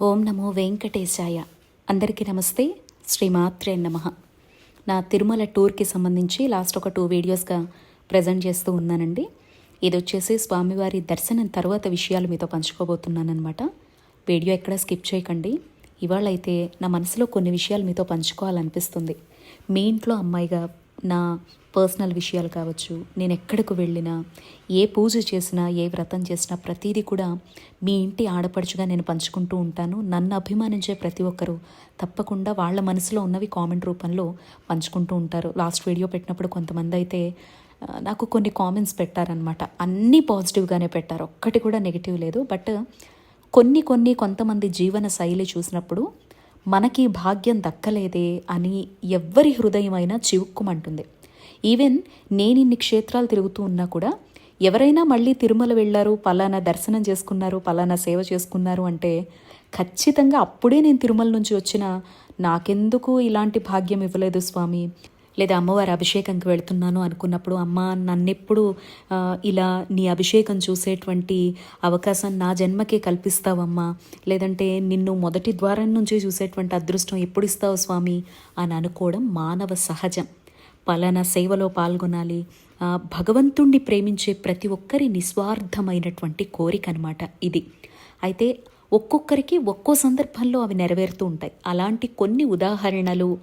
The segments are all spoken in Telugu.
ఓం నమో వెంకటేశాయ. అందరికీ నమస్తే. శ్రీమాత్రే నమ. నా తిరుమల టూర్కి సంబంధించి లాస్ట్ ఒక టూ వీడియోస్గా ప్రజెంట్ చేస్తూ ఉన్నానండి. ఇది వచ్చేసి స్వామివారి దర్శనం తర్వాత విషయాలు మీతో పంచుకోబోతున్నానమాట వీడియో ఎక్కడ స్కిప్ చేయకండి. ఇవాళ అయితే నా మనసులో కొన్ని విషయాలు మీతో పంచుకోవాలనిపిస్తుంది. మీ ఇంట్లో అమ్మాయిగా నా పర్సనల్ విషయాలు కావచ్చు నేను ఎక్కడికి వెళ్ళినా ఏ పూజ చేసినా ఏ వ్రతం చేసినా ప్రతిదీ కూడా మీ ఇంటి ఆడపడుచుగా నేను పంచుకుంటూ ఉంటాను. నన్ను అభిమానించే ప్రతి ఒక్కరూ తప్పకుండా వాళ్ళ మనసులో ఉన్నవి కామెంట్ రూపంలో పంచుకుంటూ ఉంటారు. లాస్ట్ వీడియో పెట్టినప్పుడు కొంతమంది అయితే నాకు కొన్ని కామెంట్స్ పెట్టారనమాట అన్నీ పాజిటివ్గానే పెట్టారు. ఒక్కటి కూడా నెగిటివ్ లేదు. బట్ కొన్ని కొన్ని కొంతమంది జీవన శైలి చూసినప్పుడు మనకి భాగ్యం దక్కలేదే అని ఎవ్వరి హృదయం అయినా చివుక్కుమంటుంది. ఈవెన్ నేను ఇన్ని క్షేత్రాలు తిరుగుతూ ఉన్నా కూడా ఎవరైనా మళ్ళీ తిరుమల వెళ్ళారు పలానా దర్శనం చేసుకున్నారు పలానా సేవ చేసుకున్నారు అంటే ఖచ్చితంగా అప్పుడే నేను తిరుమల నుంచి వచ్చిన నాకెందుకు ఇలాంటి భాగ్యం ఇవ్వలేదు స్వామి? లేదా అమ్మవారి అభిషేకంకి వెళ్తున్నాను అనుకున్నప్పుడు అమ్మ నన్నెప్పుడు ఇలా నీ అభిషేకం చూసేటువంటి అవకాశం నా జన్మకే కల్పిస్తావమ్మా. లేదంటే నిన్ను మొదటి ద్వారం నుంచి చూసేటువంటి అదృష్టం ఎప్పుడు ఇస్తావు స్వామి? అని అనుకోవడం మానవ సహజం. పలానా సేవలో పాల్గొనాలి. భగవంతుణ్ణి ప్రేమించే ప్రతి ఒక్కరి నిస్వార్థమైనటువంటి కోరిక అనమాట ఇది. అయితే ఒక్కొక్కరికి ఒక్కో సందర్భంలో అవి నెరవేరుతూ ఉంటాయి. అలాంటి కొన్ని ఉదాహరణలు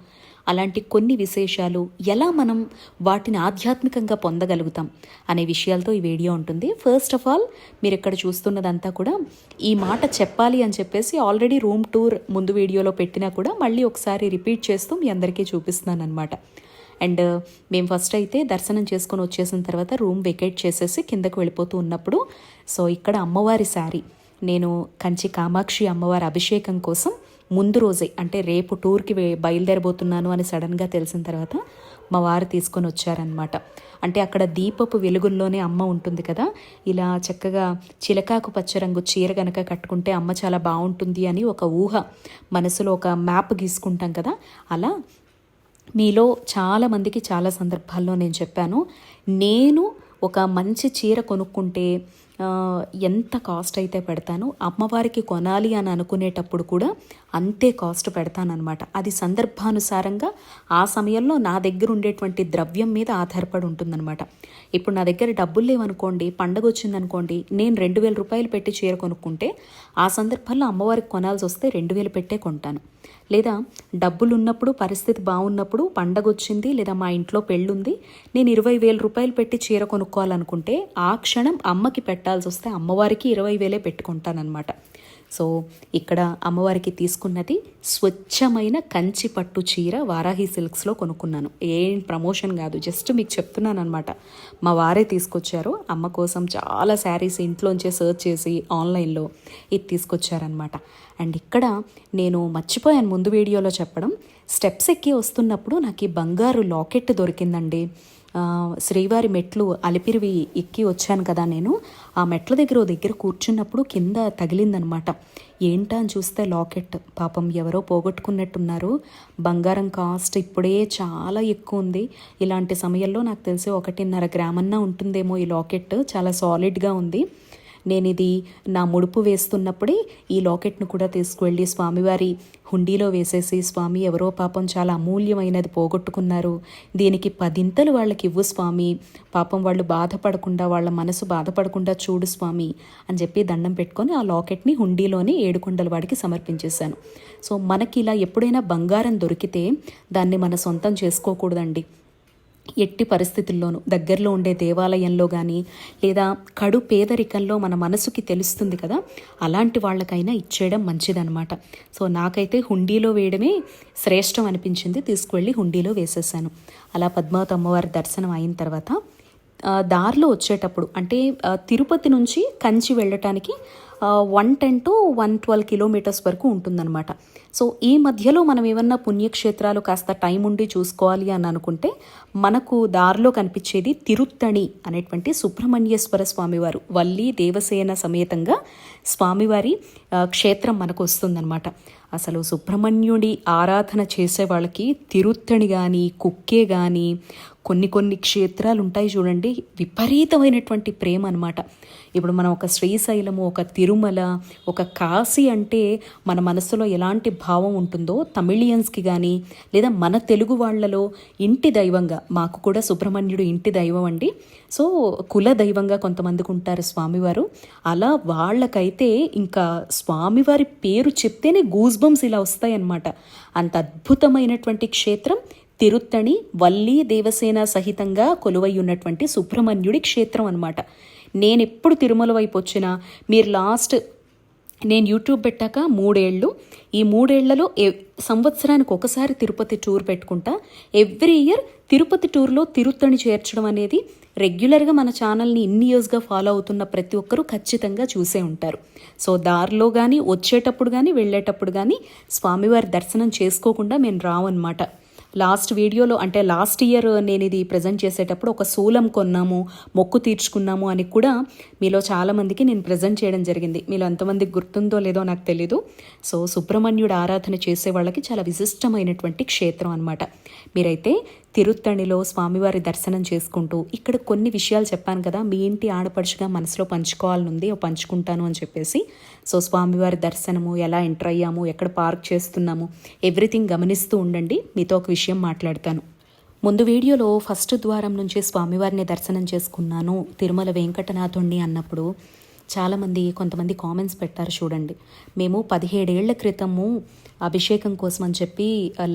అలాంటి కొన్ని విశేషాలు ఎలా మనం వాటిని ఆధ్యాత్మికంగా పొందగలుగుతాం అనే విషయాలతో ఈ వీడియో ఉంటుంది. ఫస్ట్ ఆఫ్ ఆల్ మీరు ఇక్కడ చూస్తున్నదంతా కూడా ఈ మాట చెప్పాలి అని చెప్పేసి ఆల్రెడీ రూమ్ టూర్ ముందు వీడియోలో పెట్టినా కూడా మళ్ళీ ఒకసారి రిపీట్ చేస్తూ మీ అందరికీ చూపిస్తున్నాను అనమాట అండ్ uh, మేము ఫస్ట్ అయితే దర్శనం చేసుకొని వచ్చేసిన తర్వాత రూమ్ వెకేట్ చేసేసి కిందకు వెళ్ళిపోతూ ఉన్నప్పుడు సో ఇక్కడ అమ్మవారి శారీ నేను కంచి కామాక్షి అమ్మవారి అభిషేకం కోసం ముందు రోజే అంటే రేపు టూర్కి బయలుదేరబోతున్నాను అని సడన్గా తెలిసిన తర్వాత మా వారు తీసుకొని వచ్చారనమాట అంటే అక్కడ దీపపు వెలుగుల్లోనే అమ్మ ఉంటుంది కదా ఇలా చక్కగా చిలకాకు పచ్చ రంగు చీర గనక కట్టుకుంటే అమ్మ చాలా బాగుంటుంది అని ఒక ఊహ మనసులో ఒక మ్యాప్ గీసుకుంటాం కదా అలా మీలో చాలామందికి చాలా సందర్భాల్లో నేను చెప్పాను. నేను ఒక మంచి చీర కొనుక్కుంటే ఎంత కాస్ట్ అయితే పెడతాను అమ్మవారికి కొనాలి అని అనుకునేటప్పుడు కూడా అంతే కాస్ట్ పెడతానమాట అది సందర్భానుసారంగా ఆ సమయంలో నా దగ్గర ఉండేటువంటి ద్రవ్యం మీద ఆధారపడి ఉంటుందన్నమాట. ఇప్పుడు నా దగ్గర డబ్బులు లేవనుకోండి పండగ వచ్చిందనుకోండి నేను రెండు వేల రూపాయలు పెట్టి చీర కొనుక్కుంటే ఆ సందర్భంలో అమ్మవారికి కొనాల్సి వస్తే రెండు వేలు పెట్టే కొంటాను. లేదా డబ్బులు ఉన్నప్పుడు పరిస్థితి బాగున్నప్పుడు పండగ వచ్చింది లేదా మా ఇంట్లో పెళ్ళుంది నేను ఇరవై వేల రూపాయలు పెట్టి చీర కొనుక్కోవాలనుకుంటే ఆ క్షణం అమ్మకి పెట్టాల్సి వస్తే అమ్మవారికి ఇరవై వేలే పెట్టుకుంటానన్నమాట. సో ఇక్కడ అమ్మవారికి తీసుకున్నది స్వచ్ఛమైన కంచి పట్టు చీర వారాహి సిల్క్స్లో కొనుక్కున్నాను. ఏం ప్రమోషన్ కాదు జస్ట్ మీకు చెప్తున్నాను అనమాట మా వారే తీసుకొచ్చారు. అమ్మ కోసం చాలా శారీస్ ఇంట్లోంచే సర్చ్ చేసి ఆన్లైన్లో ఇది తీసుకొచ్చారనమాట అండ్ ఇక్కడ నేను మర్చిపోయాను ముందు వీడియోలో చెప్పడం. స్టెప్స్ ఎక్కి వస్తున్నప్పుడు నాకు ఈ బంగారు లాకెట్ దొరికిందండి. శ్రీవారి మెట్లు అలిపిరివి ఎక్కి వచ్చాను కదా నేను. ఆ మెట్ల దగ్గర దగ్గర కూర్చున్నప్పుడు కింద తగిలిందనమాట. ఏంటా అని చూస్తే లాకెట్. పాపం ఎవరో పోగొట్టుకున్నట్టున్నారు. బంగారం కాస్ట్ ఇప్పుడే చాలా ఎక్కువ ఉంది. ఇలాంటి సమయంలో నాకు తెలిసి ఒకటిన్నర గ్రామన్నా ఉంటుందేమో ఈ లాకెట్. చాలా సాలిడ్గా ఉంది. నేను ఇది నా ముడుపు వేస్తున్నప్పుడే ఈ లాకెట్ను కూడా తీసుకువెళ్ళి స్వామివారి హుండీలో వేసేసి స్వామి ఎవరో పాపం చాలా అమూల్యమైనది పోగొట్టుకున్నారు. దీనికి పదింతలు వాళ్ళకి ఇవ్వు స్వామి. పాపం వాళ్ళు బాధపడకుండా వాళ్ళ మనసు బాధపడకుండా చూడు స్వామి అని చెప్పి దండం పెట్టుకొని ఆ లాకెట్ని హుండీలోనే ఏడుకొండల వాడికి సమర్పించేశాను. సో మనకి ఇలా ఎప్పుడైనా బంగారం దొరికితే దాన్ని మన సొంతం చేసుకోకూడదండి. ఎట్టి పరిస్థితుల్లోనూ దగ్గరలో ఉండే దేవాలయంలో కానీ లేదా కడు పేదరికంలో మన మనసుకి తెలుస్తుంది కదా అలాంటి వాళ్ళకైనా ఇచ్చేయడం మంచిదనమాట సో నాకైతే హుండీలో వేయడమే శ్రేష్టం అనిపించింది. తీసుకువెళ్ళి హుండీలో వేసేసాను. అలా పద్మావతి అమ్మవారి దర్శనం అయిన తర్వాత దారిలో వచ్చేటప్పుడు అంటే తిరుపతి నుంచి కంచి వెళ్ళటానికి one ten to one twelve kilometres వరకు ఉంటుందన్నమాట. సో ఈ మధ్యలో మనం ఏమన్నా పుణ్యక్షేత్రాలు కాస్త టైం ఉండి చూసుకోవాలి అని అనుకుంటే మనకు దారిలో కనిపించేది తిరుత్తణి అనేటువంటి సుబ్రహ్మణ్యేశ్వర స్వామివారు. వల్లి దేవసేన సమేతంగా స్వామివారి క్షేత్రం మనకు వస్తుందన్నమాట. అసలు సుబ్రహ్మణ్యుడి ఆరాధన చేసే వాళ్ళకి తిరుత్తణి కానీ కుక్కే కానీ కొన్ని కొన్ని క్షేత్రాలు ఉంటాయి చూడండి. విపరీతమైనటువంటి ప్రేమ అనమాట ఇప్పుడు మనం ఒక శ్రీశైలము ఒక తిరుమల ఒక కాశీ అంటే మన మనసులో ఎలాంటి భావం ఉంటుందో తమిళియన్స్కి కానీ లేదా మన తెలుగు వాళ్ళలో ఇంటి దైవంగా మాకు కూడా సుబ్రహ్మణ్యుడు ఇంటి దైవం అండి. సో కుల దైవంగా కొంతమందికి ఉంటారు స్వామివారు. అలా వాళ్ళకైతే ఇంకా స్వామివారి పేరు చెప్తేనే గూస్ ఇలా వస్తాయన్నమాట. అంత అద్భుతమైనటువంటి క్షేత్రం. తిరుత్తణి వల్లి దేవసేన సహితంగా కొలువయ్యున్నటువంటి ఉన్నటువంటి సుబ్రహ్మణ్యుడి క్షేత్రం అనమాట నేను ఎప్పుడు తిరుమల వైపు వచ్చినా మీరు లాస్ట్ నేను యూట్యూబ్ పెట్టాక మూడేళ్ళు ఈ మూడేళ్ళలో ఎ- సంవత్సరానికి ఒకసారి తిరుపతి టూర్ పెట్టుకుంటా. ఎవ్రీ ఇయర్ తిరుపతి టూర్లో తిరుత్తణి చేర్చడం అనేది రెగ్యులర్గా మన ఛానల్ని ఇన్ని ఇయర్స్గా ఫాలో అవుతున్న ప్రతి ఒక్కరూ ఖచ్చితంగా చూసే ఉంటారు. సో దారిలో కానీ వచ్చేటప్పుడు కానీ వెళ్ళేటప్పుడు కానీ స్వామివారి దర్శనం చేసుకోకుండా మేము రావన్నమాట. లాస్ట్ వీడియోలో అంటే లాస్ట్ ఇయర్ నేను ఇది ప్రజెంట్ చేసేటప్పుడు ఒక శూలం కొన్నాము మొక్కు తీర్చుకున్నాము అని కూడా మీలో చాలామందికి నేను ప్రజెంట్ చేయడం జరిగింది. మీలో ఎంతమందికి గుర్తుందో లేదో నాకు తెలీదు. సో సుబ్రహ్మణ్యుడు ఆరాధన చేసే వాళ్ళకి చాలా విశిష్టమైనటువంటి క్షేత్రం అనమాట మీరైతే తిరుత్తణిలో స్వామివారి దర్శనం చేసుకుంటూ ఇక్కడ కొన్ని విషయాలు చెప్పాను కదా మీ ఇంటి ఆడపడుచుగా మనసులో పంచుకోవాలనుంది పంచుకుంటాను అని చెప్పేసి. సో స్వామివారి దర్శనము ఎలా ఎంటర్ అయ్యాము ఎక్కడ పార్క్ చేస్తున్నాము ఎవ్రీథింగ్ గమనిస్తూ ఉండండి. మీతో ఒక విషయం మాట్లాడతాను. ముందు వీడియోలో ఫస్ట్ ద్వారం నుంచి స్వామివారిని దర్శనం చేసుకున్నాను తిరుమల వెంకటనాథుణ్ణి అన్నప్పుడు. చాలామంది కొంతమంది కామెంట్స్ పెట్టారు చూడండి. మేము పదిహేడేళ్ళ క్రితము అభిషేకం కోసం అని చెప్పి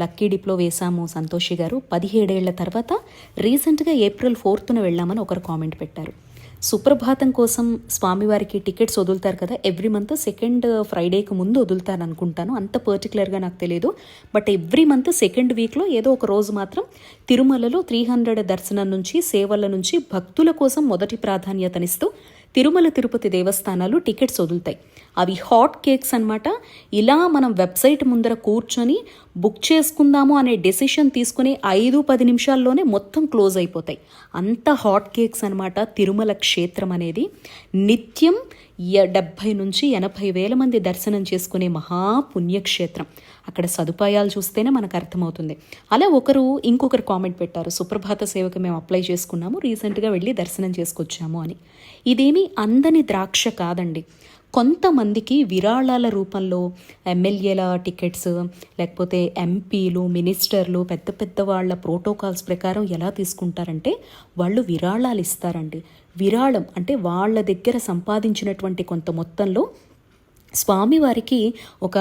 లక్కీ డిప్లో వేశాము సంతోషి గారు. పదిహేడేళ్ళ తర్వాత రీసెంట్గా ఏప్రిల్ ఫోర్త్న వెళ్ళామని ఒకరు కామెంట్ పెట్టారు. సుప్రభాతం కోసం స్వామివారికి టికెట్స్ వదులుతారు కదా ఎవ్రీ మంత్ సెకండ్ ఫ్రైడేకి ముందు వదులుతారు అనుకుంటాను. అంత పర్టికులర్గా నాకు తెలియదు బట్ ఎవ్రీ మంత్ సెకండ్ వీక్లో ఏదో ఒక రోజు మాత్రం తిరుమలలో త్రీ హండ్రెడ్ దర్శనం నుంచి సేవల నుంచి భక్తుల కోసం మొదటి ప్రాధాన్యతనిస్తూ తిరుమల తిరుపతి దేవస్థానాలు టికెట్స్ వదులుతాయి. అవి హాట్ కేక్స్ అన్నమాట. ఇలా మనం వెబ్సైట్ ముందర కూర్చొని బుక్ చేసుకుందాము అనే డెసిషన్ తీసుకుని ఐదు పది నిమిషాల్లోనే మొత్తం క్లోజ్ అయిపోతాయి. అంత హాట్ కేక్స్ అన్నమాట తిరుమల క్షేత్రం అనేది. నిత్యం డెబ్భై నుంచి ఎనభై వేల మంది దర్శనం చేసుకునే మహా పుణ్యక్షేత్రం. అక్కడ సదుపాయాలు చూస్తేనే మనకు అర్థమవుతుంది. అలా ఒకరు ఇంకొకరు కామెంట్ పెట్టారు. సుప్రభాత సేవకు మేము అప్లై చేసుకున్నాము రీసెంట్గా వెళ్ళి దర్శనం చేసుకొచ్చాము అని. ఇదేమీ అందని ద్రాక్ష కాదండి. కొంతమందికి విరాళాల రూపంలో ఎమ్మెల్యేల టికెట్స్ లేకపోతే ఎంపీలు మినిస్టర్లు పెద్ద పెద్ద వాళ్ళ ప్రోటోకాల్స్ ప్రకారం ఎలా తీసుకుంటారంటే వాళ్ళు విరాళాలు ఇస్తారండి. విరాళం అంటే వాళ్ళ దగ్గర సంపాదించినటువంటి కొంత మొత్తంలో స్వామివారికి ఒక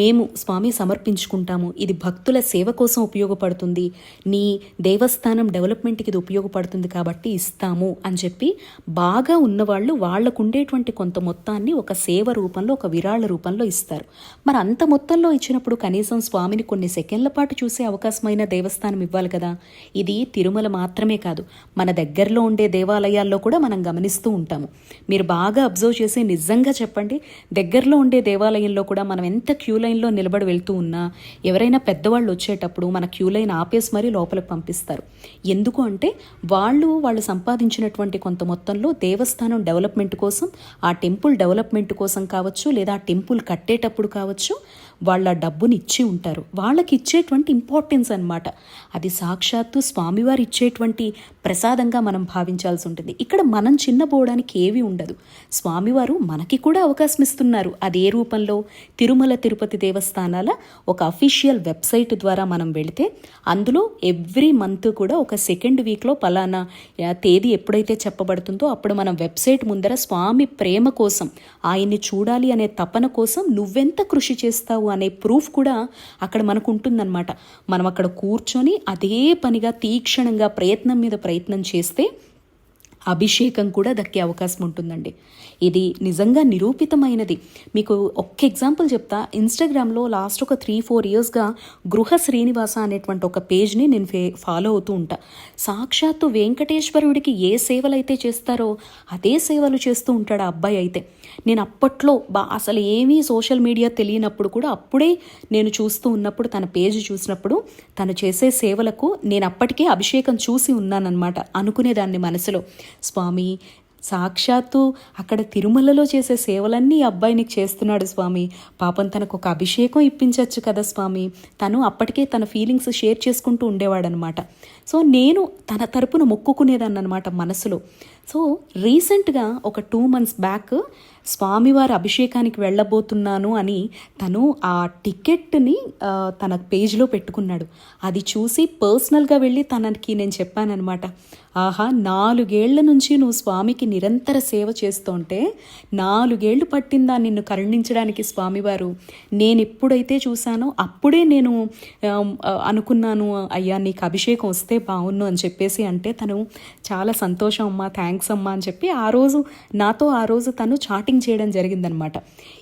మేము స్వామి సమర్పించుకుంటాము. ఇది భక్తుల సేవ కోసం ఉపయోగపడుతుంది. నీ దేవస్థానం డెవలప్మెంట్కి ఇది ఉపయోగపడుతుంది కాబట్టి ఇస్తాము అని చెప్పి బాగా ఉన్నవాళ్ళు వాళ్ళకు ఉండేటువంటి కొంత మొత్తాన్ని ఒక సేవ రూపంలో ఒక విరాళ రూపంలో ఇస్తారు. మరి అంత మొత్తంలో ఇచ్చినప్పుడు కనీసం స్వామిని కొన్ని సెకండ్ల పాటు చూసే అవకాశమైన దేవస్థానం ఇవ్వాలి కదా. ఇది తిరుమల మాత్రమే కాదు. మన దగ్గరలో ఉండే దేవాలయాల్లో కూడా మనం గమనిస్తూ ఉంటాము. మీరు బాగా అబ్జర్వ్ చేసి నిజంగా చెప్పండి. దగ్గరలో ఉండే దేవాలయంలో కూడా మనం ఎంత క్యూ లైన్లో నిలబడి వెళ్తూ ఉన్నా ఎవరైనా పెద్దవాళ్ళు వచ్చేటప్పుడు మన క్యూ లైన్ ఆపేసి మరీ లోపలికి పంపిస్తారు. ఎందుకు అంటే వాళ్ళు వాళ్ళు సంపాదించినటువంటి కొంత మొత్తంలో దేవస్థానం డెవలప్మెంట్ కోసం ఆ టెంపుల్ డెవలప్మెంట్ కోసం కావచ్చు లేదా ఆ టెంపుల్ కట్టేటప్పుడు కావచ్చు వాళ్ళ డబ్బుని ఇచ్చి ఉంటారు. వాళ్ళకి ఇచ్చేటువంటి ఇంపార్టెన్స్ అనమాట అది సాక్షాత్తు స్వామివారు ఇచ్చేటువంటి ప్రసాదంగా మనం భావించాల్సి ఉంటుంది. ఇక్కడ మనం చిన్నపోవడానికి ఏవి ఉండదు. స్వామివారు మనకి కూడా అవకాశం ఇస్తున్నారు. అది ఏ రూపంలో? తిరుమల తిరుపతి దేవస్థానాల ఒక అఫీషియల్ వెబ్సైట్ ద్వారా మనం వెళితే అందులో ఎవ్రీ మంత్ కూడా ఒక సెకండ్ వీక్లో పలానా తేదీ ఎప్పుడైతే చెప్పబడుతుందో అప్పుడు మనం వెబ్సైట్ ముందర స్వామి ప్రేమ కోసం ఆయన్ని చూడాలి అనే తపన కోసం నువ్వెంత కృషి చేస్తావు అనే ప్రూఫ్ కూడా అక్కడ మనకు ఉంటుందన్నమాట మనం అక్కడ కూర్చొని అదే పనిగా తీక్షణంగా ప్రయత్నం మీద ప్రయత్నం చేస్తే అభిషేకం కూడా దక్కే అవకాశం ఉంటుందండి. ఇది నిజంగా నిరూపితమైనది. మీకు ఒక్క ఎగ్జాంపుల్ చెప్తా. ఇన్స్టాగ్రామ్లో లాస్ట్ ఒక త్రీ ఫోర్ ఇయర్స్గా గృహ శ్రీనివాస అనేటువంటి ఒక పేజ్ని నేను ఫే ఫాలో అవుతూ ఉంటా. సాక్షాత్తు వెంకటేశ్వరుడికి ఏ సేవలు అయితే చేస్తారో అదే సేవలు చేస్తూ ఉంటాడు ఆ అబ్బాయి అయితే. నేను అప్పట్లో బా అసలు ఏమీ సోషల్ మీడియా తెలియనప్పుడు కూడా అప్పుడే నేను చూస్తూ ఉన్నప్పుడు తన పేజ్ చూసినప్పుడు తను చేసే సేవలకు నేను అప్పటికే అభిషేకం చూసి ఉన్నానన్నమాట. అనుకునేదాన్ని మనసులో. స్వామి సాక్షాత్తు అక్కడ తిరుమలలో చేసే సేవలన్నీ ఈ అబ్బాయి నీకు చేస్తున్నాడు స్వామి. పాపం తనకు ఒక అభిషేకం ఇప్పించవచ్చు కదా స్వామి. తను అప్పటికే తన ఫీలింగ్స్ షేర్ చేసుకుంటూ ఉండేవాడనమాట సో నేను తన తరపున మొక్కుకునేదాన్ని అనమాట మనసులో. సో రీసెంట్గా ఒక టూ మంత్స్ బ్యాక్ స్వామివారి అభిషేకానికి వెళ్ళబోతున్నాను అని తను ఆ టికెట్ని తన పేజ్లో పెట్టుకున్నాడు. అది చూసి పర్సనల్గా వెళ్ళి తనకి నేను చెప్పానన్నమాట. ఆహా నాలుగేళ్ళ నుంచి నువ్వు స్వామికి నిరంతర సేవ చేస్తుంటే నాలుగేళ్ళు పట్టిందా నిన్ను కరుణించడానికి స్వామివారు? నేను ఎప్పుడైతే చూశానో అప్పుడే నేను అనుకున్నాను అయ్యా నీకు అభిషేకం వస్తే బాగున్ను అని చెప్పేసి అంటే తను చాలా సంతోషం అమ్మా థ్యాంక్స్ అమ్మా అని చెప్పి ఆ రోజు నాతో ఆ రోజు తను చాటింగ్ చేయడం జరిగిందనమాట.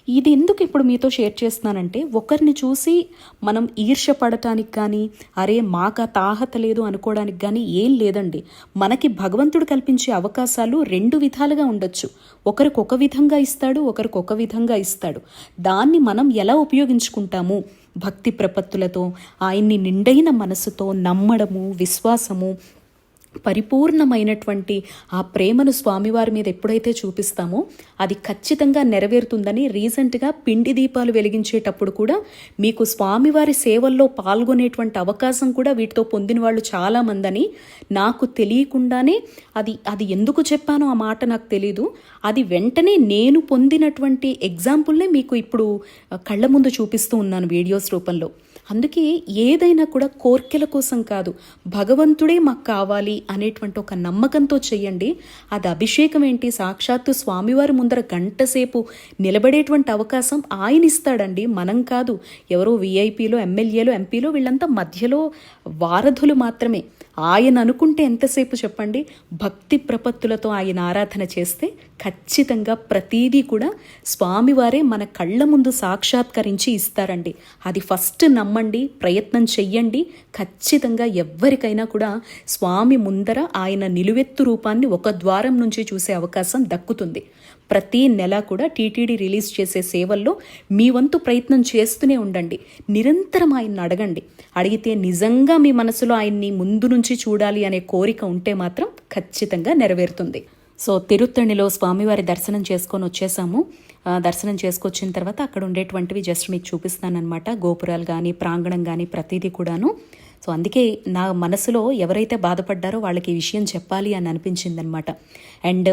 ఇది ఎందుకు ఇప్పుడు మీతో షేర్ చేస్తున్నానంటే ఒకరిని చూసి మనం ఈర్ష్య పడటానికి కానీ అరే మాకు తాహత లేదు అనుకోవడానికి కానీ ఏం లేదండి. మనకి భగవంతుడు కల్పించే అవకాశాలు రెండు విధాలుగా ఉండొచ్చు. ఒకరికి ఒక విధంగా ఇస్తాడు ఒకరికి ఒక విధంగా ఇస్తాడు. దాన్ని మనం ఎలా ఉపయోగించుకుంటాము? భక్తి ప్రపత్తులతో ఆయన్ని నిండైన మనసుతో నమ్మడము విశ్వాసము పరిపూర్ణమైనటువంటి ఆ ప్రేమను స్వామివారి మీద ఎప్పుడైతే చూపిస్తామో అది ఖచ్చితంగా నెరవేరుతుందని రీసెంట్గా పిండి దీపాలు వెలిగించేటప్పుడు కూడా మీకు స్వామివారి సేవల్లో పాల్గొనేటువంటి అవకాశం కూడా వీటితో పొందిన వాళ్ళు చాలామందని నాకు తెలియకుండానే అది అది ఎందుకు చెప్పానో ఆ మాట నాకు తెలీదు. అది వెంటనే నేను పొందినటువంటి ఎగ్జాంపుల్నే మీకు ఇప్పుడు కళ్ళ ముందు చూపిస్తూ ఉన్నాను వీడియోస్ రూపంలో. అందుకే ఏదైనా కూడా కోర్కెల కోసం కాదు భగవంతుడే మాకు కావాలి అనేటువంటి ఒక నమ్మకంతో చెయ్యండి. అది అభిషేకం ఏంటి? సాక్షాత్తు స్వామివారి ముందర గంటసేపు నిలబడేటువంటి అవకాశం ఆయన ఇస్తాడండి. మనం కాదు. ఎవరో విఐపీలో ఎమ్మెల్యేలు ఎంపీలో వీళ్ళంతా మధ్యలో వారధులు మాత్రమే. ఆయన అనుకుంటే ఎంతసేపు చెప్పండి? భక్తి ప్రపత్తులతో ఆయన ఆరాధన చేస్తే ఖచ్చితంగా ప్రతీదీ కూడా స్వామివారే మన కళ్ళ ముందు సాక్షాత్కరించి ఇస్తారండి. అది ఫస్ట్ నమ్మండి ప్రయత్నం చెయ్యండి. ఖచ్చితంగా ఎవ్వరికైనా కూడా స్వామి ముందర ఆయన నిలువెత్తు రూపాన్ని ఒక ద్వారం నుంచి చూసే అవకాశం దక్కుతుంది. ప్రతి నెల కూడా టీటీడీ రిలీజ్ చేసే సేవల్లో మీ వంతు ప్రయత్నం చేస్తూనే ఉండండి. నిరంతరం ఆయన్ని అడగండి. అడిగితే నిజంగా మీ మనసులో ఆయన్ని ముందు నుంచి చూడాలి అనే కోరిక ఉంటే మాత్రం ఖచ్చితంగా నెరవేరుతుంది. సో తిరుత్తణిలో స్వామివారి దర్శనం చేసుకొని వచ్చేసాము. దర్శనం చేసుకొచ్చిన తర్వాత అక్కడ ఉండేటువంటివి జస్ట్ మీకు చూపిస్తానన్నమాట. గోపురాలు కానీ ప్రాంగణం కానీ ప్రతిదీ కూడాను. సో అందుకే నా మనసులో ఎవరైతే బాధపడ్డారో వాళ్ళకి ఈ విషయం చెప్పాలి అని అనిపించిందనమాట అండ్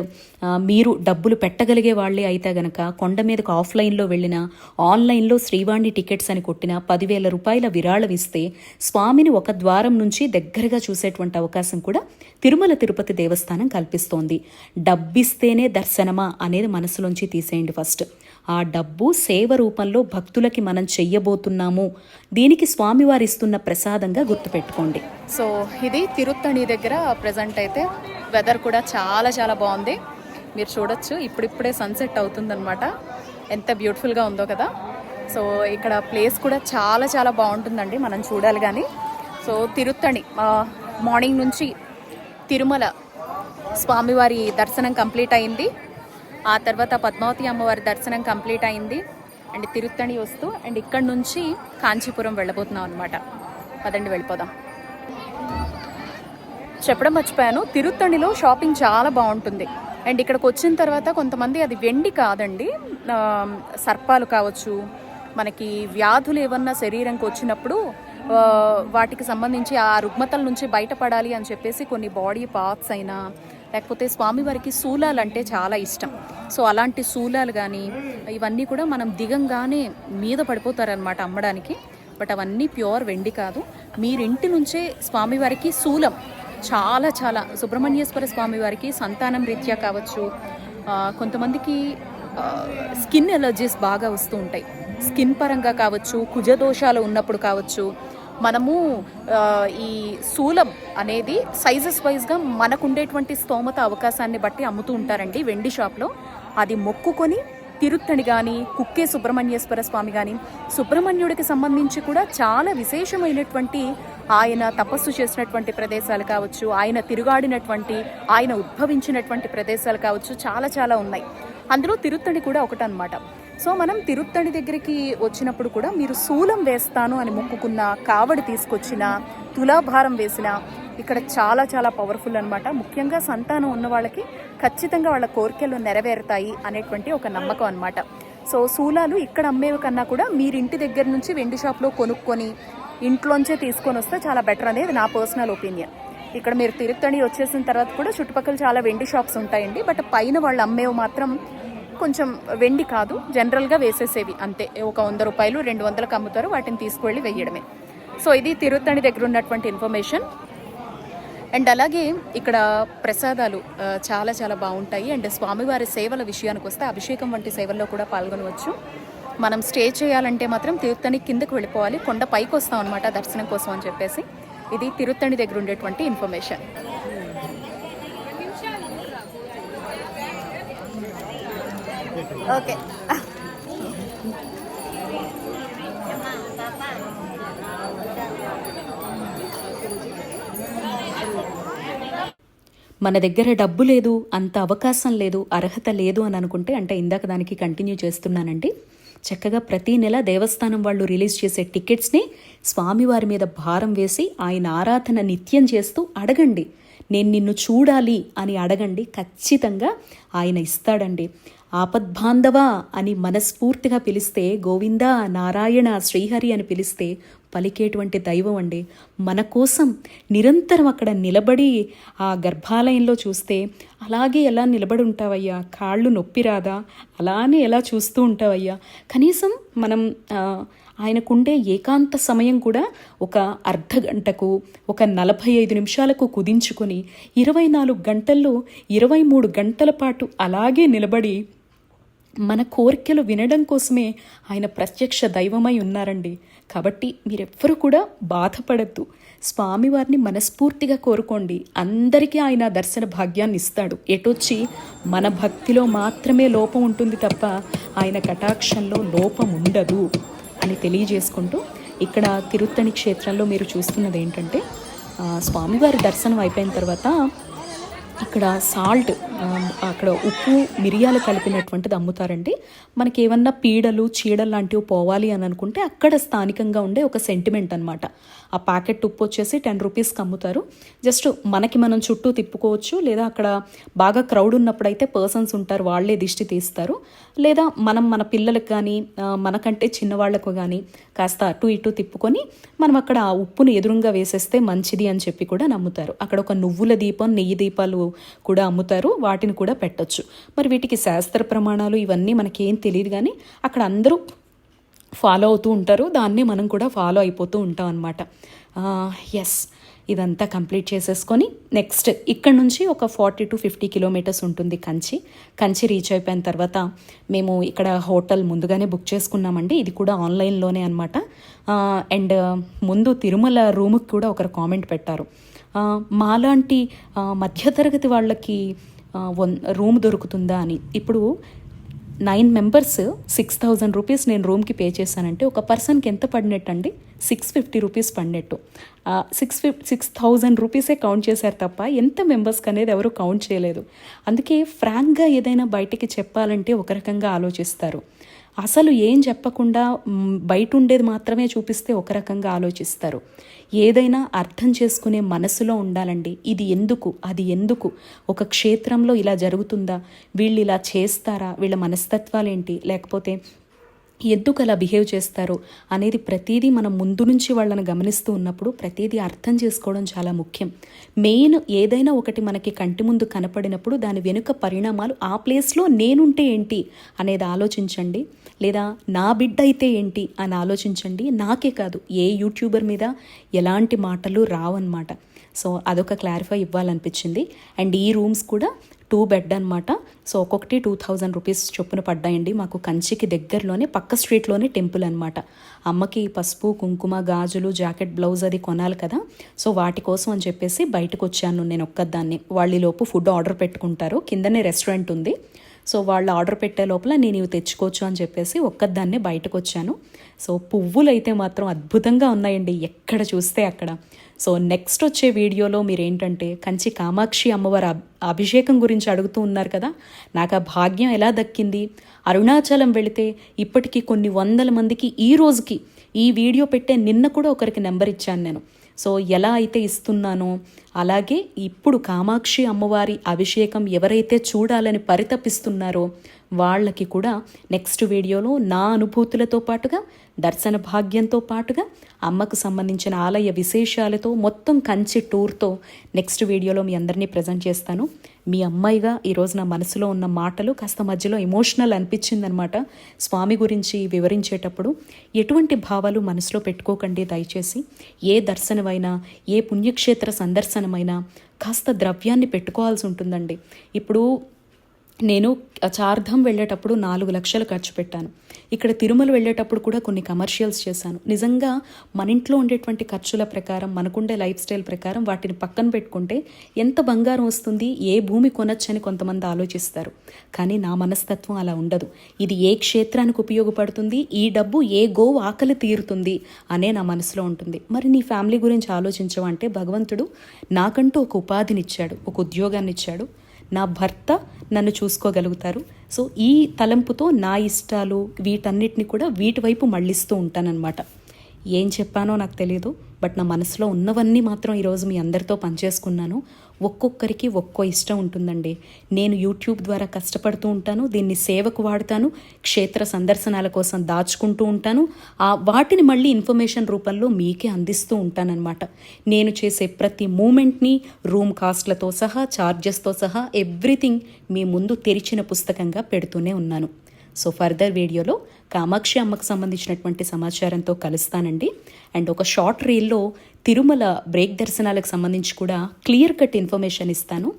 మీరు డబ్బులు పెట్టగలిగే వాళ్ళే అయితే గనక కొండ మీదకు ఆఫ్లైన్లో వెళ్ళినా ఆన్లైన్లో శ్రీవాణి టికెట్స్ అని కొట్టిన పదివేల రూపాయల విరాళం ఇస్తే స్వామిని ఒక ద్వారం నుంచి దగ్గరగా చూసేటువంటి అవకాశం కూడా తిరుమల తిరుపతి దేవస్థానం కల్పిస్తోంది. డబ్బిస్తేనే దర్శనమా అనేది మనసులోంచి తీసేయండి ఫస్ట్. ఆ డబ్బు సేవ రూపంలో భక్తులకి మనం చెయ్యబోతున్నాము. దీనికి స్వామివారు ఇస్తున్న ప్రసాదంగా గుర్తుపెట్టుకోండి. సో ఇది తిరుత్తణి దగ్గర ప్రజెంట్ అయితే వెదర్ కూడా చాలా చాలా బాగుంది. మీరు చూడొచ్చు ఇప్పుడిప్పుడే సన్సెట్ అవుతుందన్నమాట. ఎంత బ్యూటిఫుల్గా ఉందో కదా. సో ఇక్కడ ప్లేస్ కూడా చాలా చాలా బాగుంటుందండి మనం చూడాలి కానీ సో తిరుత్తణి మార్నింగ్ నుంచి తిరుమల స్వామివారి దర్శనం కంప్లీట్ అయింది. ఆ తర్వాత పద్మావతి అమ్మవారి దర్శనం కంప్లీట్ అయింది. అండ్ తిరుత్తణి వస్తూ అండ్ ఇక్కడ నుంచి కాంచీపురం వెళ్ళబోతున్నాం అనమాట పదండి వెళ్ళిపోదాం. చెప్పడం మర్చిపోయాను. తిరుత్తణిలో షాపింగ్ చాలా బాగుంటుంది. అండ్ ఇక్కడికి వచ్చిన తర్వాత కొంతమంది అది వెండి కాదండి. సర్పాలు కావచ్చు మనకి వ్యాధులు ఏమన్నా శరీరంకి వచ్చినప్పుడు వాటికి సంబంధించి ఆ రుగ్మతల నుంచి బయటపడాలి అని చెప్పేసి కొన్ని బాడీ పార్ట్స్ అయినా లేకపోతే స్వామివారికి శూలాలు అంటే చాలా ఇష్టం. సో అలాంటి శూలాలు కానీ ఇవన్నీ కూడా మనం దిగంగానే మీద పడిపోతారనమాట అమ్మడానికి. బట్ అవన్నీ ప్యూర్ వెండి కాదు. మీరింటి నుంచే స్వామివారికి శూలం చాలా చాలా సుబ్రహ్మణ్యేశ్వర స్వామి వారికి సంతానం రీత్యా కావచ్చు. కొంతమందికి స్కిన్ ఎలర్జీస్ బాగా వస్తూ ఉంటాయి. స్కిన్ పరంగా కావచ్చు కుజదోషాలు ఉన్నప్పుడు కావచ్చు. మనము ఈ శూలం అనేది సైజెస్ వైజ్గా మనకు ఉండేటువంటి స్తోమత అవకాశాన్ని బట్టి అమ్ముతూ ఉంటారండి వెండి షాప్లో. అది మొక్కుకొని తిరుత్తణి కానీ కుక్కే సుబ్రహ్మణ్యేశ్వర స్వామి కానీ సుబ్రహ్మణ్యుడికి సంబంధించి కూడా చాలా విశేషమైనటువంటి ఆయన తపస్సు చేసినటువంటి ప్రదేశాలు కావచ్చు ఆయన తిరుగాడినటువంటి ఆయన ఉద్భవించినటువంటి ప్రదేశాలు కావచ్చు చాలా చాలా ఉన్నాయి. అందులో తిరుత్తణి కూడా ఒకటనమాట సో మనం తిరుత్తణి దగ్గరికి వచ్చినప్పుడు కూడా మీరు శూలం వేస్తాను అని మొక్కుకున్న కావడి తీసుకొచ్చిన తులాభారం వేసిన ఇక్కడ చాలా చాలా పవర్ఫుల్ అన్నమాట. ముఖ్యంగా సంతానం ఉన్న వాళ్ళకి ఖచ్చితంగా వాళ్ళ కోరికలు నెరవేరుతాయి అనేటువంటి ఒక నమ్మకం అనమాట సో శూలాలు ఇక్కడ అమ్మేవి కన్నా కూడా మీరు ఇంటి దగ్గర నుంచి వెండి షాప్లో కొనుక్కొని ఇంట్లోంచే తీసుకొని వస్తే చాలా బెటర్ అనేది నా పర్సనల్ ఒపీనియన్ ఇక్కడ మీరు తిరుత్తణి వచ్చేసిన తర్వాత కూడా చుట్టుపక్కల చాలా వెండి షాప్స్ ఉంటాయండి. బట్ పైన వాళ్ళు అమ్మేవి మాత్రం కొంచెం వెండి కాదు జనరల్గా వేసేసేవి అంతే. ఒక వంద రూపాయలు రెండు వందలకు అమ్ముతారు వాటిని తీసుకువెళ్ళి వేయడమే. సో ఇది తిరుత్తణి దగ్గర ఉన్నటువంటి ఇన్ఫర్మేషన్. అండ్ అలాగే ఇక్కడ ప్రసాదాలు చాలా చాలా బాగుంటాయి. అండ్ స్వామివారి సేవల విషయానికి వస్తే అభిషేకం వంటి సేవల్లో కూడా పాల్గొనవచ్చు. మనం స్టే చేయాలంటే మాత్రం తిరుత్తణి కిందకు వెళ్ళిపోవాలి. కొండ పైకి వస్తాం అనమాట దర్శనం కోసం అని చెప్పేసి. ఇది తిరుత్తణి దగ్గర ఉండేటువంటి ఇన్ఫర్మేషన్. ఓకే. మన దగ్గర డబ్బు లేదు అంత అవకాశం లేదు అర్హత లేదు అని అనుకుంటే అంటే ఇందాక దానికి కంటిన్యూ చేస్తున్నానండి. చక్కగా ప్రతి నెల దేవస్థానం వాళ్ళు రిలీజ్ చేసే టికెట్స్ని స్వామివారి మీద భారం వేసి ఆయన ఆరాధన నిత్యం చేస్తూ అడగండి. నేను నిన్ను చూడాలి అని అడగండి ఖచ్చితంగా ఆయన ఇస్తాడండి. ఆపద్బాంధవ అని మనస్ఫూర్తిగా పిలిస్తే గోవింద నారాయణ శ్రీహరి అని పిలిస్తే పలికేటువంటి దైవం అండి. మన కోసం నిరంతరం అక్కడ నిలబడి ఆ గర్భాలయంలో చూస్తే అలాగే ఎలా నిలబడి ఉంటావయ్యా? కాళ్ళు నొప్పి రాదా? అలానే ఎలా చూస్తూ ఉంటావయ్యా? కనీసం మనం ఆయనకుండే ఏకాంత సమయం కూడా ఒక అర్ధ గంటకు ఒక నలభై ఐదు నిమిషాలకు కుదించుకొని ఇరవై నాలుగు గంటల్లో ఇరవై మూడు గంటల పాటు అలాగే నిలబడి మన కోరికలు వినడం కోసమే ఆయన ప్రత్యక్ష దైవమై ఉన్నారండి. కాబట్టి మీరెవ్వరూ కూడా బాధపడద్దు. స్వామివారిని మనస్ఫూర్తిగా కోరుకోండి. అందరికీ ఆయన దర్శన భాగ్యాన్ని ఇస్తాడు. ఎటొచ్చి మన భక్తిలో మాత్రమే లోపం ఉంటుంది తప్ప ఆయన కటాక్షంలో లోపం ఉండదు అని తెలియజేసుకుంటూ ఇక్కడ తిరుత్తణి క్షేత్రంలో మీరు చూస్తున్నది ఏంటంటే స్వామివారి దర్శనం అయిపోయిన తర్వాత ఇక్కడ సాల్ట్ అక్కడ ఉప్పు మిరియాలు కలిపినటువంటిది అమ్ముతారండి. మనకి ఏమన్నా పీడలు చీడలు లాంటివి పోవాలి అని అనుకుంటే అక్కడ స్థానికంగా ఉండే ఒక సెంటిమెంట్ అనమాట ఆ ప్యాకెట్ ఉప్పు వచ్చేసి టెన్ రూపీస్కి అమ్ముతారు. జస్ట్ మనకి మనం చుట్టూ తిప్పుకోవచ్చు లేదా అక్కడ బాగా క్రౌడ్ ఉన్నప్పుడైతే పర్సన్స్ ఉంటారు వాళ్ళే దిష్టి తీస్తారు. లేదా మనం మన పిల్లలకు కానీ మనకంటే చిన్నవాళ్ళకు కానీ కాస్త అటు ఇటు తిప్పుకొని మనం అక్కడ ఆ ఉప్పును ఎదురుగా వేసేస్తే మంచిది అని చెప్పి కూడా నమ్ముతారు. అక్కడ ఒక నువ్వుల దీపం నెయ్యి దీపాలు కూడా అమ్ముతారు వాటిని కూడా పెట్టొచ్చు. మరి వీటికి శాస్త్ర ప్రమాణాలు ఇవన్నీ మనకేం తెలియదు కానీ అక్కడ అందరూ ఫాలో అవుతూ ఉంటారు. దాన్ని మనం కూడా ఫాలో అయిపోతూ ఉంటాం అనమాట ఎస్ ఇదంతా కంప్లీట్ చేసేసుకొని నెక్స్ట్ ఇక్కడ నుంచి ఒక ఫార్టీ టు ఫిఫ్టీ కిలోమీటర్స్ ఉంటుంది కంచి. కంచి రీచ్ అయిపోయిన తర్వాత మేము ఇక్కడ హోటల్ ముందుగానే బుక్ చేసుకున్నామండి. ఇది కూడా ఆన్లైన్లోనే అనమాట అండ్ ముందు తిరుమల రూముకి కూడా ఒకరు కామెంట్ పెట్టారు. మాలాంటి మధ్యతరగతి వాళ్ళకి వన్ రూమ్ దొరుకుతుందా అని. ఇప్పుడు nine members six thousand rupees నేను రూమ్కి పే చేశానంటే ఒక పర్సన్కి ఎంత పడినట్టు అండి సిక్స్ ఫిఫ్టీ రూపీస్ పడినట్టు. సిక్స్ ఫిఫ్ సిక్స్ థౌజండ్ రూపీసే కౌంట్ చేశారు తప్ప ఎంత మెంబర్స్కి అనేది ఎవరు కౌంట్ చేయలేదు. అందుకే ఫ్రాంక్గా ఏదైనా బయటికి చెప్పాలంటే ఒక రకంగా ఆలోచిస్తారు. అసలు ఏం చెప్పకుండా బయట ఉండేది మాత్రమే చూపిస్తే ఒక రకంగా ఆలోచిస్తారు. ఏదైనా అర్థం చేసుకునే మనసులో ఉండాలండి. ఇది ఎందుకు? అది ఎందుకు? ఒక క్షేత్రంలో ఇలా జరుగుతుందా? వీళ్ళు ఇలా చేస్తారా? వీళ్ళ మనస్తత్వాలేంటి? లేకపోతే ఎందుకు అలా బిహేవ్ చేస్తారు అనేది ప్రతిదీ మనం ముందు నుంచి వాళ్ళని గమనిస్తూ ఉన్నప్పుడు ప్రతిదీ అర్థం చేసుకోవడం చాలా ముఖ్యం. మెయిన్ ఏదైనా ఒకటి మనకి కంటి ముందు కనపడినప్పుడు దాని వెనుక పరిణామాలు ఆ ప్లేస్లో నేనుంటే ఏంటి అనేది ఆలోచించండి. లేదా నా బిడ్డ అయితే ఏంటి అని ఆలోచించండి. నాకే కాదు ఏ యూట్యూబర్ మీద ఎలాంటి మాటలు రావన్నమాట. సో అదొక క్లారిఫై ఇవ్వాలనిపించింది. అండ్ ఈ రూమ్స్ కూడా టూ బెడ్ అనమాట సో ఒక్కొక్కటి టూ థౌజండ్ రూపీస్ చొప్పున పడ్డాయండి. మాకు కంచికి దగ్గరలోనే పక్క స్ట్రీట్లోనే టెంపుల్ అనమాట అమ్మకి పసుపు కుంకుమ గాజులు జాకెట్ బ్లౌజ్ అది కొనాలి కదా. సో వాటి కోసం అని చెప్పేసి బయటకు వచ్చాను నేను ఒక్కదాన్ని. వాళ్ళలోపు ఫుడ్ ఆర్డర్ పెట్టుకుంటారు. కిందనే రెస్టారెంట్ ఉంది. సో వాళ్ళు ఆర్డర్ పెట్టే లోపల నేను ఇవి తెచ్చుకోవచ్చు అని చెప్పేసి ఒక్కదాన్నే బయటకు వచ్చాను. సో పువ్వులు అయితే మాత్రం అద్భుతంగా ఉన్నాయండి. ఎక్కడ చూస్తే అక్కడ. సో నెక్స్ట్ వచ్చే వీడియోలో మీరు ఏంటంటే కంచి కామాక్షి అమ్మవారి అబ్- అభిషేకం గురించి అడుగుతూ ఉన్నారు కదా నాకు ఆ భాగ్యం ఎలా దక్కింది? అరుణాచలం వెళితే ఇప్పటికీ కొన్ని వందల మందికి ఈ రోజుకి ఈ వీడియో పెట్టే నిన్న కూడా ఒకరికి నెంబర్ ఇచ్చాను నేను. సో ఎలా అయితే ఇస్తున్నానో అలాగే ఇప్పుడు కామాక్షి అమ్మవారి అభిషేకం ఎవరైతే చూడాలని పరితపిస్తున్నారో వాళ్ళకి కూడా నెక్స్ట్ వీడియోలో నా అనుభూతులతో పాటుగా దర్శన భాగ్యంతో పాటుగా అమ్మకు సంబంధించిన ఆలయ విశేషాలతో మొత్తం కంచి టూర్తో నెక్స్ట్ వీడియోలో మీ అందరినీ ప్రజెంట్ చేస్తాను. మీ అమ్మాయిగా ఈరోజు నా మనసులో ఉన్న మాటలు కాస్త మధ్యలో ఎమోషనల్ అనిపించిందనమాట. స్వామి గురించి వివరించేటప్పుడు ఎటువంటి భావాలు మనసులో పెట్టుకోకండి దయచేసి. ఏ దర్శనమైనా ఏ పుణ్యక్షేత్ర సందర్శనమైనా కాస్త ద్రవ్యాన్ని పెట్టుకోవాల్సి ఉంటుందండి. ఇప్పుడు నేను చార్ధం వెళ్ళేటప్పుడు నాలుగు లక్షలు ఖర్చు పెట్టాను. ఇక్కడ తిరుమల వెళ్ళేటప్పుడు కూడా కొన్ని కమర్షియల్స్ చేశాను. నిజంగా మన ఇంట్లో ఉండేటువంటి ఖర్చుల ప్రకారం మనకుండే లైఫ్ స్టైల్ ప్రకారం వాటిని పక్కన పెట్టుకుంటే ఎంత బంగారం వస్తుంది ఏ భూమి కొనొచ్చని కొంతమంది ఆలోచిస్తారు. కానీ నా మనస్తత్వం అలా ఉండదు. ఇది ఏ క్షేత్రానికి ఉపయోగపడుతుంది ఈ డబ్బు ఏ గోవు ఆకలి తీరుతుంది అనే నా మనసులో ఉంటుంది. మరి నీ ఫ్యామిలీ గురించి ఆలోచించవంటే భగవంతుడు నాకంటూ ఒక ఉపాధినిచ్చాడు ఒక ఉద్యోగాన్ని ఇచ్చాడు నా భర్త నన్ను చూసుకోగలుగుతారు. సో ఈ తలంపుతో నా ఇష్టాలు వీటన్నిటిని కూడా వీటి వైపు మళ్ళిస్తూ ఉంటానన్నమాట. ఏం చెప్పానో నాకు తెలియదు బట్ నా మనసులో ఉన్నవన్నీ మాత్రం ఈరోజు మీ అందరితో పనిచేసుకున్నాను. ఒక్కొక్కరికి ఒక్కో ఇష్టం ఉంటుందండి. నేను యూట్యూబ్ ద్వారా కష్టపడుతూ ఉంటాను దీన్ని సేవకు వాడుతాను క్షేత్ర సందర్శనాల కోసం దాచుకుంటూ ఉంటాను. ఆ వాటిని మళ్ళీ ఇన్ఫర్మేషన్ రూపంలో మీకే అందిస్తూ ఉంటానన్నమాట. నేను చేసే ప్రతి మూమెంట్ని రూమ్ కాస్ట్లతో సహా ఛార్జెస్తో సహా ఎవ్రీథింగ్ మీ ముందు తెరిచిన పుస్తకంగా పెడుతూనే ఉన్నాను. సో ఫర్దర్ వీడియోలో కామాక్షి అమ్మకు సంబంధించినటువంటి సమాచారంతో కలుస్తానండి. అండ్ ఒక షార్ట్ రీల్లో తిరుమల బ్రేక్ దర్శనాలకు సంబంధించి కూడా క్లియర్ కట్ ఇన్ఫర్మేషన్ ఇస్తాను.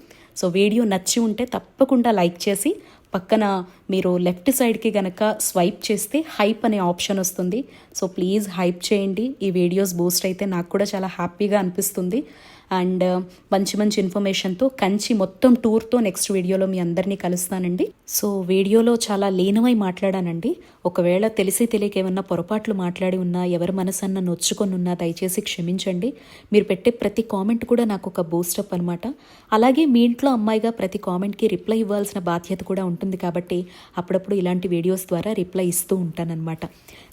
సో వీడియో నచ్చి ఉంటే తప్పకుండా లైక్ చేసి పక్కన మీరు లెఫ్ట్ సైడ్కి గనక స్వైప్ చేస్తే హైప్ అనే ఆప్షన్ వస్తుంది. సో ప్లీజ్ హైప్ చేయండి. ఈ వీడియోస్ బూస్ట్ అయితే నాకు కూడా చాలా హ్యాపీగా అనిపిస్తుంది. అండ్ మంచి మంచి ఇన్ఫర్మేషన్తో కంచి మొత్తం టూర్తో నెక్స్ట్ వీడియోలో మీ అందరినీ కలుస్తానండి. సో వీడియోలో చాలా లీనమై మాట్లాడానండి. ఒకవేళ తెలిసి తెలియక ఏమన్నా పొరపాట్లు మాట్లాడి ఉన్నా ఎవరి మనసన్న నొచ్చుకొని ఉన్నా దయచేసి క్షమించండి. మీరు పెట్టే ప్రతి కామెంట్ కూడా నాకు ఒక బూస్టప్ అనమాట అలాగే మీ ఇంట్లో అమ్మాయిగా ప్రతి కామెంట్కి రిప్లై ఇవ్వాల్సిన బాధ్యత కూడా ఉంటుంది కాబట్టి అప్పుడప్పుడు ఇలాంటి వీడియోస్ ద్వారా రిప్లై ఇస్తూ ఉంటానన్నమాట.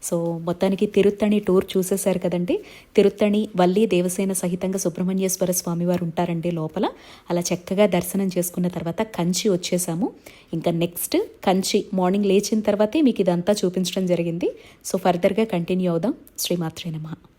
సో మొత్తానికి తిరుత్తణి టూర్ చూసేశారు కదండి. తిరుత్తణి వల్లి దేవసేన సహితంగా సుబ్రహ్మణ్యేశ్వర స్వామి వారు ఉంటారండి లోపల. అలా చక్కగా దర్శనం చేసుకున్న తర్వాత కంచి వచ్చేసాము. ఇంకా నెక్స్ట్ కంచి మార్నింగ్ లేచిన తర్వాతే మీకు ఇదంతా చూపించడం జరిగింది. సో ఫర్దర్గా కంటిన్యూ అవుదాం. శ్రీమాత్రే నమః.